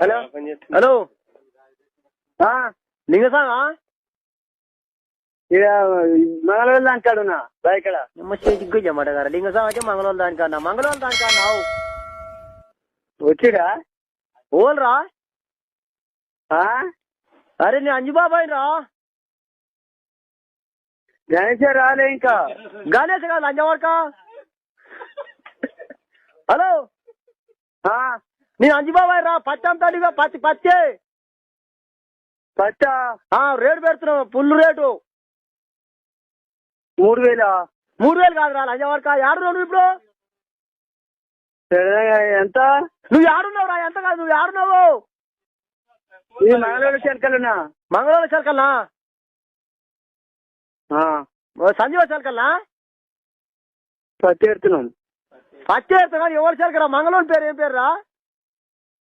Hello? Hello? ఇక మంగళవారం అంటాడున్నా ఇక్కడ. చేతికి చెమ్మట గారు. లింగసాగ అయితే మంగళవారం దానికన్నా మంగళవారం దానికన్నా వచ్చిరా? ఓల్రా? ఆ? అరే నేను అంజుబాబాయ్ రా. గణేష్ రాలే ఇంకా. గణేష్ కాదు లంజవరక హలో? ఆ, నేను అంజుబాబాయ్ రా పచ్చం తల్లిగా పచ్చి పచ్చే. పచ్చ? ఆ, రేటు పెడుతున్నావు ఫుల్ రేటు. మూడు వేల? మూడు వేలు కాదురా లంజవరక యాడు నువ్వు ఇప్పుడు? ఎంత? నువ్వు యాడున్నావు రా ఎంత కాదు నువ్వు యాడున్నావు? ఇది మంగళవారం చెనకలున్నా మంగళవారం చలకల్నా ఆ, సంజీవ చలకల్నా పత్తి ఎడుతున్నాం పచ్చి కానీ ఎవరు చలకరా మంగళవారం పేరు ఏం పేరు రా